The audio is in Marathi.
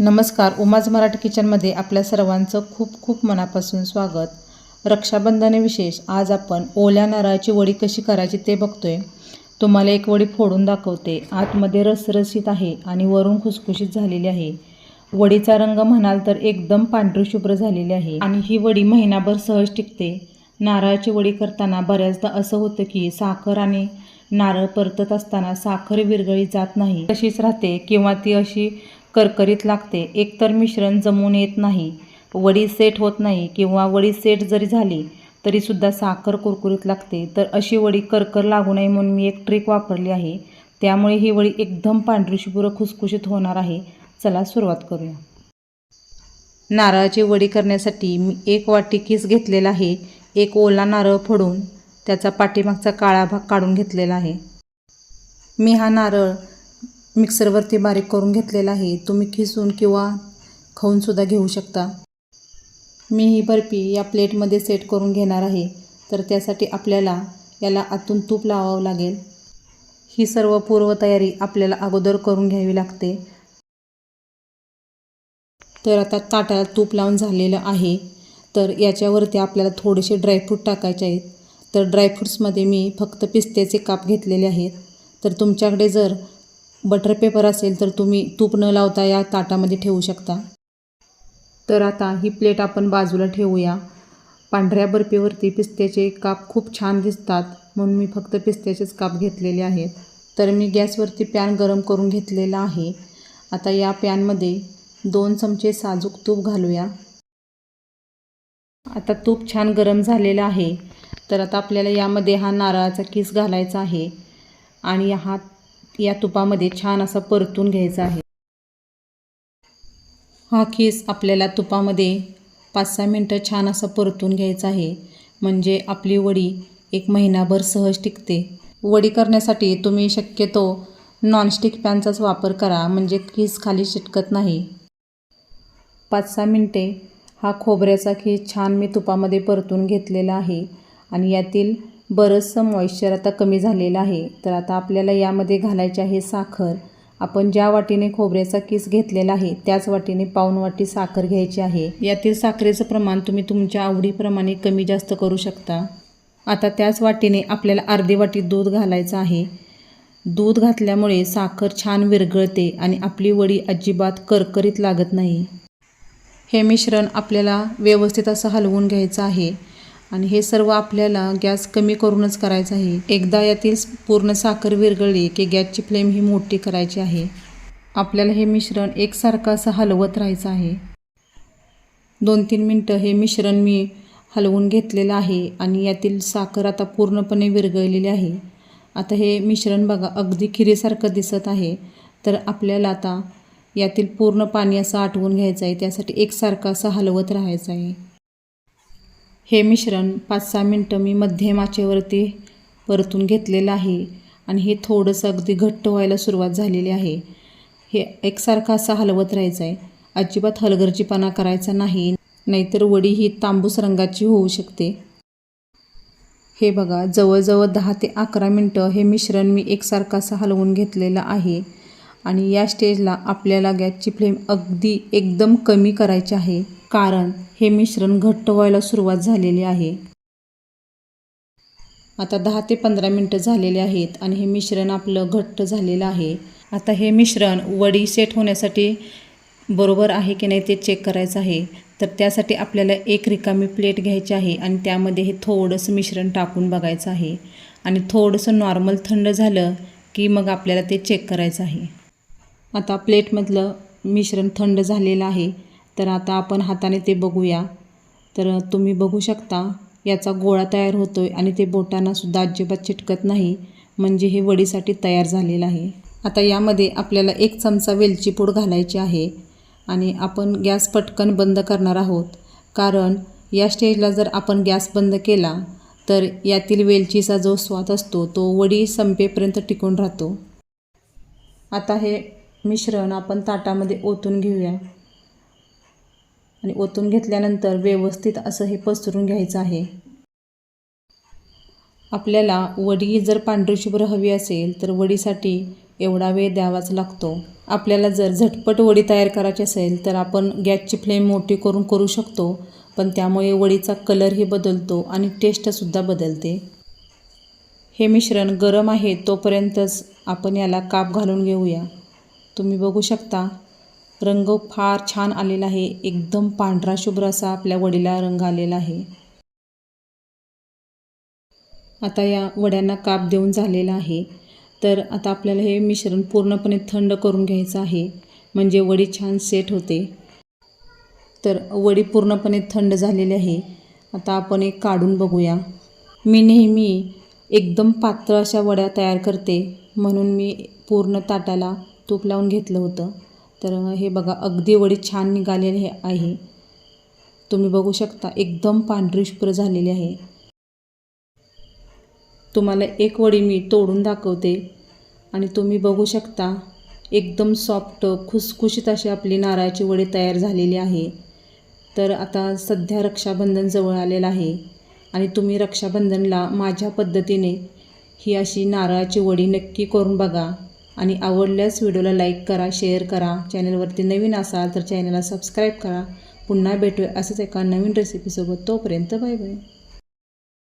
नमस्कार उमाज मराठी किचनमध्ये आपल्या सर्वांचं खूप खूप मनापासून स्वागत. रक्षाबंधन विशेष आज आपण ओल्या नारळाची वडी कशी करायची ते बघतोय. तुम्हाला एक वडी फोडून दाखवते. आतमध्ये रसरशीत आहे आणि वरून खुसखुशीत झालेली आहे. वडीचा रंग म्हणाल तर एकदम पांढरी शुभ्र झालेली आहे आणि ही वडी महिनाभर सहज टिकते. नारळाची वडी करताना बऱ्याचदा असं होतं की साखर आणि नारळ परतत असताना साखर विरघळी जात नाही. तशीच राहते किंवा ती अशी करकरीत लागते. एकतर मिश्रण जमून येत नाही वडी सेट होत नाही किंवा वडी सेट जरी झाली तरीसुद्धा साखर कुरकुरीत लागते. तर अशी वडी करकर लागू नये म्हणून मी एक ट्रिक वापरली आहे. त्यामुळे ही वडी एकदम पांढरीशुभ्र खुसखुशीत होणार आहे. चला सुरुवात करूया. नारळाची वडी करण्यासाठी मी एक वाटी किस घेतलेला आहे. एक ओला नारळ फोडून त्याचा पाठीमागचा काळा भाग काढून घेतलेला आहे. मी हा नारळ मिक्सरवरती बारीक करून घेतलेला आहे. तुम्ही खिसून किंवा खाऊनसुद्धा घेऊ शकता. मी ही बर्फी या प्लेटमध्ये सेट करून घेणार आहे. तर त्यासाठी आपल्याला याला आतून तूप लावावं लागेल. ही सर्व पूर्वतयारी आपल्याला अगोदर करून घ्यावी लागते. तर आता ताटाला तूप लावून झालेलं आहे. तर याच्यावरती आपल्याला थोडेसे ड्रायफ्रूट टाकायचे आहेत. तर ड्रायफ्रूट्समध्ये मी फक्त पिस्त्याचे काप घेतलेले आहेत. तर तुमच्याकडे जर बटर पेपर असेल तर तुम्ही तूप न लावता या ताटामध्ये ठेवू शकता. तर आता ही प्लेट आपण बाजूला ठेवूया. पांढऱ्या बर्फीवरती पिस्त्याचे काप खूप छान दिसतात. म्हणून मी फक्त पिस्त्याचेच काप घेतलेले आहेत. तर मी गॅसवरती पॅन गरम करून घेतलेला आहे. आता या पॅनमध्ये दोन चमचे साजूक तूप घालूया. आता तूप छान गरम झालेलं आहे. तर आता आपल्याला यामध्ये हा नारळाचा किस घालायचा आहे. आणि हा या तुपामध्ये छान असं परतून घ्यायचा आहे. हा खीस आपल्याला तुपामध्ये पाच सहा मिनटं छान असं परतून घ्यायचा आहे. म्हणजे आपली वडी एक महिनाभर सहज टिकते. वडी करण्यासाठी तुम्ही शक्यतो नॉनस्टिक पॅनचाच वापर करा. म्हणजे खीस खाली शिटकत नाही. पाच सहा मिनटे हा खोबऱ्याचा खीस छान मी तुपामध्ये परतून घेतलेला आहे. आणि यातील बरंचसं मॉइश्चर आता कमी झालेलं आहे. तर आता आपल्याला यामध्ये घालायची आहे साखर. आपण ज्या वाटीने खोबऱ्याचा किस घेतलेला आहे त्याच वाटीने पाऊन वाटी साखर घ्यायची आहे. यातील साखरेचं प्रमाण तुम्ही तुमच्या आवडीप्रमाणे कमी जास्त करू शकता. आता त्याच वाटीने आपल्याला अर्धी वाटी दूध घालायचं आहे. दूध घातल्यामुळे साखर छान विरघळते आणि आपली वडी अजिबात करकरीत लागत नाही. हे मिश्रण आपल्याला व्यवस्थित असं हलवून घ्यायचं आहे. आणि हे सर्व आपल्याला गॅस कमी करूनच करायचं आहे. एकदा यातील पूर्ण साखर विरगळली की गॅसची फ्लेम ही मोठी करायची आहे. आपल्याला हे मिश्रण एकसारखं असं हलवत राहायचं आहे. दोन तीन मिनटं हे मिश्रण मी हलवून घेतलेलं आहे आणि यातील साखर आता पूर्णपणे विरघळलेली आहे. आता हे मिश्रण बघा अगदी खिरीसारखं दिसत आहे. तर आपल्याला आता यातील पूर्ण पाणी असं आटवून घ्यायचं आहे. त्यासाठी एकसारखं असं हलवत राहायचं आहे. हे मिश्रण पाच सहा मिनटं मी मध्यम आचेवरती परतून घेतलेलं आहे आणि हे थोडंसं अगदी घट्ट व्हायला सुरुवात झालेली आहे. हे एकसारखं असं हलवत राहायचं आहे. अजिबात हलगर्जीपणा करायचा नाही नाहीतर वडी ही तांबूस रंगाची होऊ शकते. हे बघा जवळजवळ दहा ते अकरा मिनटं हे मिश्रण मी एकसारखं असं हलवून घेतलेलं आहे आणि या स्टेजला आपल्याला गॅसची फ्लेम अगदी एकदम कमी करायची आहे. कारण हे मिश्रण घट्ट व्हायला सुरुवात झालेली आहे. आता दहा ते पंधरा मिनटं झालेले आहेत आणि हे मिश्रण आपलं घट्ट झालेलं आहे. आता हे मिश्रण वडी सेट होण्यासाठी बरोबर आहे की नाही ते चेक करायचं आहे. तर त्यासाठी आपल्याला एक रिकामी प्लेट घ्यायची आहे आणि त्यामध्ये हे थोडंसं मिश्रण टाकून बघायचं आहे. आणि थोडंसं नॉर्मल थंड झालं की मग आपल्याला ते चेक करायचं आहे. आता प्लेटमधलं मिश्रण थंड झालेलं आहे. तर आता आपण हाताने ते बघूया. तर तुम्ही बघू शकता याचा गोळा तयार होतो आहे आणि ते बोटांनासुद्धा अजिबात चिटकत नाही. म्हणजे हे वडीसाठी तयार झालेलं आहे. आता यामध्ये आपल्याला एक चमचा वेलची पूड घालायची आहे आणि आपण गॅस पटकन बंद करणार आहोत. कारण या स्टेजला जर आपण गॅस बंद केला तर यातील वेलचीचा जो स्वाद असतो तो वडी संपेपर्यंत टिकून राहतो. आता हे मिश्रण आपण ताटामध्ये ओतून घेऊया. आणि ओतून घेतल्यानंतर व्यवस्थित असं हे पसरून घ्यायचं आहे. आपल्याला वडी जर पांढरीशुभ्र हवी असेल तर वडीसाठी एवढा वेळ द्यावाच लागतो. आपल्याला जर झटपट वडी तयार करायची असेल तर आपण गॅसची फ्लेम मोठी करून करू शकतो पण त्यामुळे वडीचा कलरही बदलतो आणि टेस्टसुद्धा बदलते. हे मिश्रण गरम आहे तोपर्यंतच आपण याला काप घालून घेऊया. तुम्ही बघू शकता रंग फार छान आलेला आहे. एकदम पांढरा शुभ्र असा आपल्या वडीला रंग आलेला आहे. आता या वड्यांना काप देऊन झालेला आहे. तर आता आपल्याला हे मिश्रण पूर्णपणे थंड करून घ्यायचं आहे. म्हणजे वडी छान सेट होते. तर वडी पूर्णपणे थंड झालेली आहे. आता आपण एक काढून बघूया. मी नेहमी एकदम पातळ अशा वड्या तयार करते. म्हणून मी पूर्ण ताटाला तूप लावून घेतलं होतं. तर हे बघा अगदी वडी छान निघालेली आहे तुम्ही बघू शकता एकदम पांढरी शुभ्र झालेली आहे. तुम्हाला एक वडी मी तोडून दाखवते. आणि तुम्ही बघू शकता एकदम सॉफ्ट खुसखुशीत अशी आपली नारळाची वडी तयार झालेली आहे. तर आता सध्या रक्षाबंधन जवळ आलेलं आहे. आणि तुम्ही रक्षाबंधनला माझ्या पद्धतीने ही अशी नारळाची वडी नक्की करून बघा. आणि आवडल्यास व्हिडिओला लाईक करा शेअर करा. चॅनलवरती नवीन असाल तर चॅनलला सबस्क्राईब करा. पुन्हा भेटूया असंच एका नवीन रेसिपीसोबत तोपर्यंत बाय बाय.